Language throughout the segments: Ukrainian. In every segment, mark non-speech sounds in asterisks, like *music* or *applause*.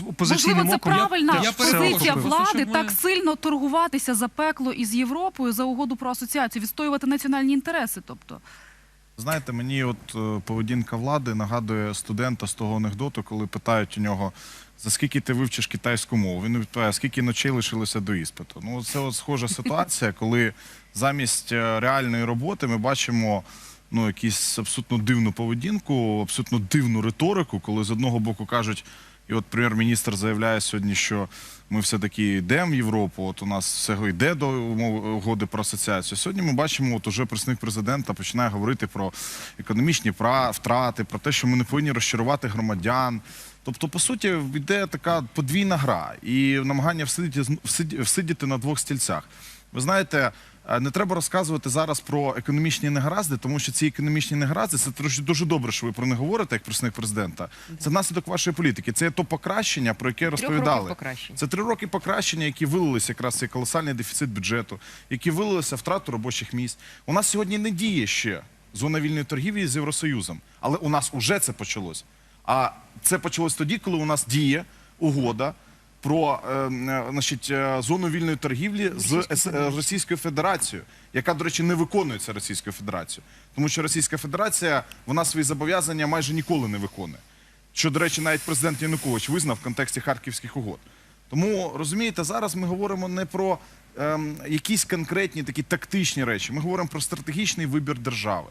Можливо, це оком. правильна Я позиція влади так сильно торгуватися за пекло із Європою за угоду про асоціацію, відстоювати національні інтереси. Тобто, Знаєте, мені от е, поведінка влади нагадує студента з того анекдоту, коли питають у нього, за скільки ти вивчиш китайську мову. Він відповідає, скільки ночей лишилося до іспиту. Ну, це от схожа ситуація, коли замість е, реальної роботи ми бачимо ну, якусь абсолютно дивну поведінку, абсолютно дивну риторику, коли з одного боку кажуть, і от прем'єр-міністр заявляє сьогодні, що ми все-таки йдемо в Європу, от у нас все йде до угоди про асоціацію. Сьогодні ми бачимо, от уже представник президента починає говорити про економічні втрати, про те, що ми не повинні розчарувати громадян. Тобто, по суті, йде така подвійна гра і намагання всидіти, всидіти на двох стільцях. Ви знаєте, не треба розказувати зараз про економічні негаразди, тому що ці економічні негаразди це дуже добре, що ви про них говорите, як представник президента. Це наслідок вашої політики. Це то покращення, про яке розповідали. Це три роки покращення, які вилилися якраз цей колосальний дефіцит бюджету, які вилилися втрату робочих місць. У нас сьогодні не діє ще зона вільної торгівлі з Євросоюзом, але у нас уже це почалось. А це почалось тоді, коли у нас діє угода про е, е, значить, е, зону вільної торгівлі з Російською Федерацією, яка, до речі, не виконується Російською Федерацією. Тому що Російська Федерація вона свої зобов'язання майже ніколи не виконує. Що, до речі, навіть президент Янукович визнав в контексті харківських угод. Тому розумієте, зараз ми говоримо не про ем, якісь конкретні такі тактичні речі. Ми говоримо про стратегічний вибір держави.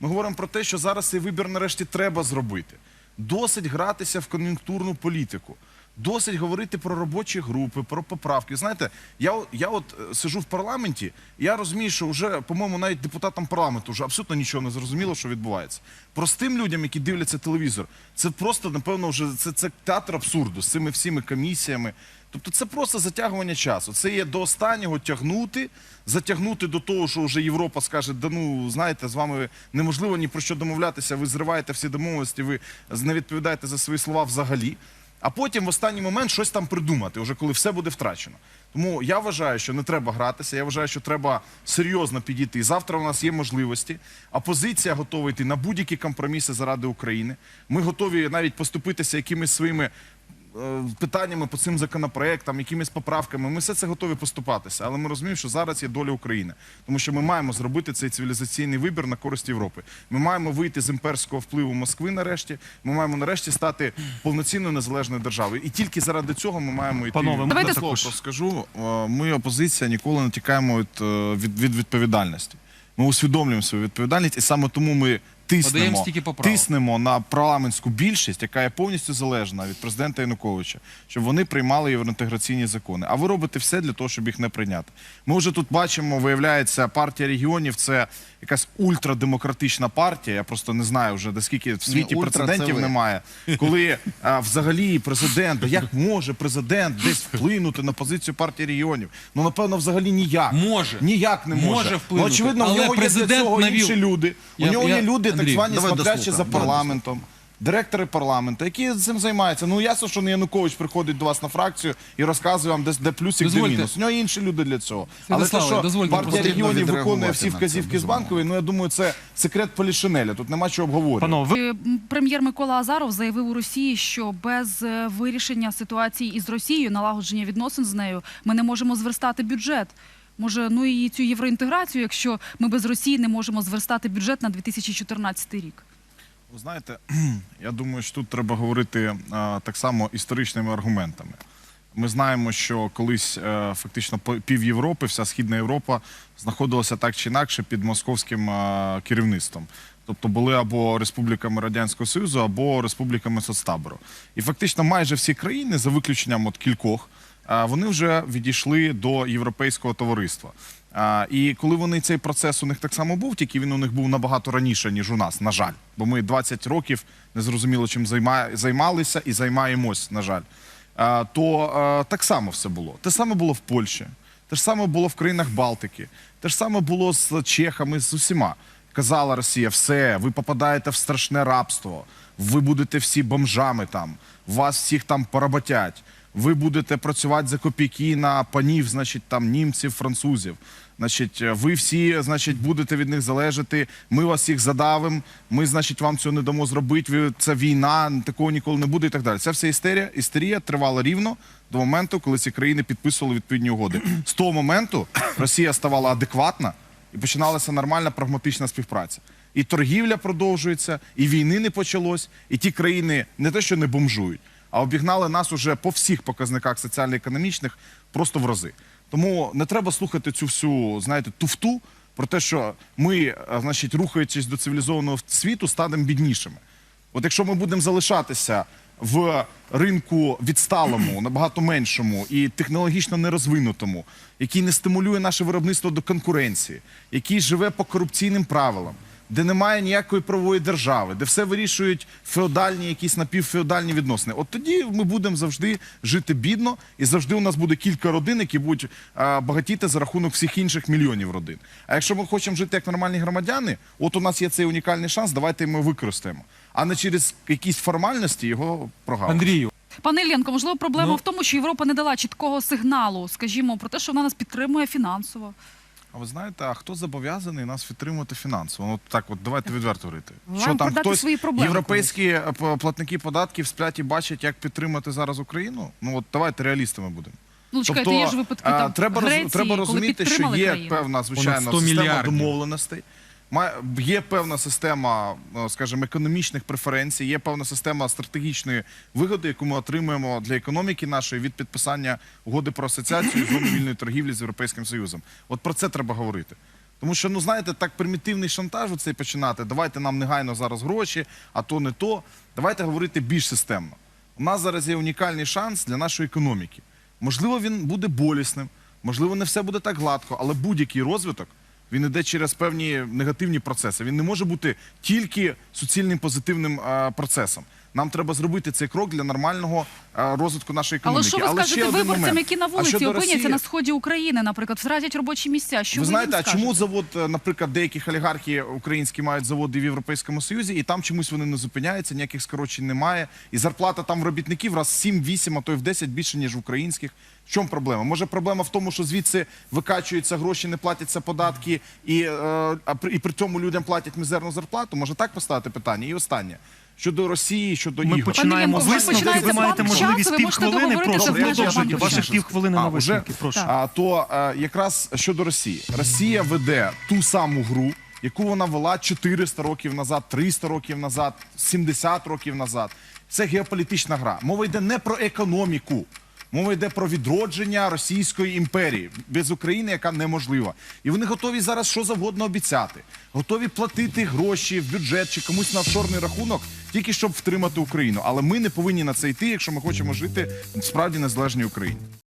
Ми говоримо про те, що зараз цей вибір нарешті треба зробити. Досить гратися в кон'юнктурну політику. Досить говорити про робочі групи, про поправки. Знаєте, я, я от е, сижу в парламенті, я розумію, що вже, по-моєму, навіть депутатам парламенту вже абсолютно нічого не зрозуміло, що відбувається. Простим людям, які дивляться телевізор, це просто, напевно, вже це, це театр абсурду з цими всіми комісіями. Тобто це просто затягування часу. Це є до останнього тягнути, затягнути до того, що вже Європа скаже, да ну знаєте, з вами неможливо ні про що домовлятися, ви зриваєте всі домовленості, ви не відповідаєте за свої слова взагалі. А потім в останній момент щось там придумати, вже коли все буде втрачено. Тому я вважаю, що не треба гратися. Я вважаю, що треба серйозно підійти. Завтра у нас є можливості. Опозиція готова йти на будь-які компроміси заради України. Ми готові навіть поступитися якимись своїми питаннями по цим законопроектам, якимись поправками. Ми все це готові поступатися. Але ми розуміємо, що зараз є доля України, тому що ми маємо зробити цей цивілізаційний вибір на користь Європи. Ми маємо вийти з імперського впливу Москви нарешті. Ми маємо нарешті стати повноцінною незалежною державою. І тільки заради цього ми маємо йти. Панове, Давайте також. скажу. Е, Ми опозиція ніколи не тікаємо від, е, від, від відповідальності. Ми усвідомлюємо свою відповідальність, і саме тому ми тиснемо, тиснемо на парламентську більшість, яка є повністю залежна від президента Януковича, щоб вони приймали євроінтеграційні закони. А ви робите все для того, щоб їх не прийняти. Ми вже тут бачимо, виявляється, партія регіонів це якась ультрадемократична партія. Я просто не знаю вже де скільки в світі це прецедентів немає. Коли а, взагалі президент, як може президент десь вплинути на позицію партії регіонів? Ну напевно, взагалі ніяк. Може. ніяк не може. Може вплинути. Ну, очевидно, Але в нього є для цього навів- інші люди. Я- у нього я- є люди, так Андрій, звані давай дослухаємо, за давай парламентом. Директори парламенту, які цим займаються. Ну ясно, що не Янукович приходить до вас на фракцію і розказує вам, де, де плюсик, де мінус. У нього є інші люди для цього. Але те, Святославе, що дозвольте партія просто регіонів відреагувати виконує всі на це, вказівки з безумовно. банкової, ну я думаю, це секрет Полішинеля. Тут нема чого обговорювати. Панове, ви Е, м, прем'єр Микола Азаров заявив у Росії, що без е, вирішення ситуації із Росією, налагодження відносин з нею, ми не можемо зверстати бюджет. Може, ну і цю євроінтеграцію, якщо ми без Росії не можемо зверстати бюджет на 2014 рік. Ви знаєте, *clears throat* я думаю, що тут треба говорити а, так само історичними аргументами. Ми знаємо, що колись е, фактично пів Європи, вся Східна Європа знаходилася так чи інакше під московським е, керівництвом. Тобто були або республіками Радянського Союзу, або республіками соцтабору. І фактично майже всі країни, за виключенням от кількох, а, вони вже відійшли до європейського товариства. І коли вони цей процес у них так само був, тільки він у них був набагато раніше, ніж у нас, на жаль. Бо ми 20 років не зрозуміло, чим займа- займалися і займаємось, на жаль. То так само все було. Те саме було в Польщі, те ж саме було в країнах Балтики, те ж саме було з чехами, з усіма. Казала Росія, все, ви попадаєте в страшне рабство, ви будете всі бомжами там, вас всіх там поработять ви будете працювати за копійки на панів, значить, там німців, французів. Значить, е, ви всі, значить, будете від них залежати. Ми вас всіх задавимо. Ми, значить, вам цього не дамо зробити. Ви це війна, такого ніколи не буде і так далі. Це вся істерія. Істерія тривала рівно до моменту, коли ці країни підписували відповідні угоди. З того моменту Росія ставала адекватна і починалася нормальна прагматична співпраця. І торгівля продовжується, і війни не почалось, і ті країни не те, що не бомжують, а обігнали нас уже по всіх показниках соціально-економічних просто в рази. Тому не треба слухати цю всю, знаєте, туфту про те, що ми, е, значить, рухаючись до цивілізованого світу, станемо біднішими. От якщо ми будемо залишатися в ринку відсталому, *clears throat* набагато меншому і технологічно нерозвинутому, який не стимулює наше виробництво до конкуренції, який живе по корупційним правилам, де немає ніякої правової держави, де все вирішують феодальні, якісь напівфеодальні відносини. От тоді ми будемо завжди жити бідно, і завжди у нас буде кілька родин, які будуть а, багатіти за рахунок всіх інших мільйонів родин. А якщо ми хочемо жити як нормальні громадяни, от у нас є цей унікальний шанс, давайте ми використаємо, а не через якісь формальності його прогавити. Андрію, Пане Іллєнко, можливо, проблема Ну. в тому, що Європа не дала чіткого сигналу, скажімо, про те, що вона нас підтримує фінансово. А ви знаєте, а хто зобов'язаний нас підтримувати фінансово? Ну так, от давайте відверто говорити. Вам продати свої проблеми європейські е, платники податків сплять і бачать, як підтримати зараз Україну? Ну от давайте реалістами будемо. Ну, чекайте, є ж випадки а, там треба, роз- Греції, треба коли розуміти, що підтримали є країну. певна звичайно 100 система мільярдів. домовленостей. Є певна система, е, скажімо, економічних преференцій, є певна система стратегічної вигоди, яку ми отримуємо для економіки нашої від підписання угоди про асоціацію зону вільної торгівлі з Європейським Союзом. От про це треба говорити. Тому що, ну знаєте, так примітивний шантаж цей починати. Давайте нам негайно зараз гроші, а то не то. Давайте говорити більш системно. У нас зараз є унікальний шанс для нашої економіки. Можливо, він буде болісним, можливо, не все буде так гладко, але будь-який розвиток він іде через певні негативні процеси. Він не може бути тільки суцільним позитивним процесом. Нам треба зробити цей крок для нормального е, розвитку нашої Але що ви ще скажете один виборцям, момент. які на А вулиці щодо опиняться Росії- на сході України, наприклад, втратять робочі місця? Що ви ви, знаєте, їм а чому завод, е, наприклад, деяких олігархів українські мають заводи в Європейському Союзі, і там чомусь вони не зупиняються, ніяких скорочень немає. І зарплата там в робітників раз 7-8, а то й в 10 більше, ніж в українських. В чому проблема? Може, проблема в тому, що звідси викачуються гроші, не платяться податки, і, е, а при, і при цьому людям платять мізерну зарплату? Може так поставити питання? І останнє. Щодо Росії, щодо ми ігор. починаємо висновки. починаєте Ви маєте можливість ви можете Прошу межами продовжуйте. банку Ваших пів півхвилини на А, висновки. Прошу. А, то е, якраз щодо Росії. Росія веде ту саму гру, яку вона вела 400 років назад, 300 років назад, 70 років назад. Це геополітична гра. Мова йде не про економіку. Мова йде про відродження Російської імперії без України, яка неможлива. І вони готові зараз що завгодно обіцяти. Готові платити гроші в бюджет чи комусь на офшорний рахунок, тільки щоб втримати Україну. Але ми не повинні на це йти, якщо ми хочемо жити в справді незалежній Україні.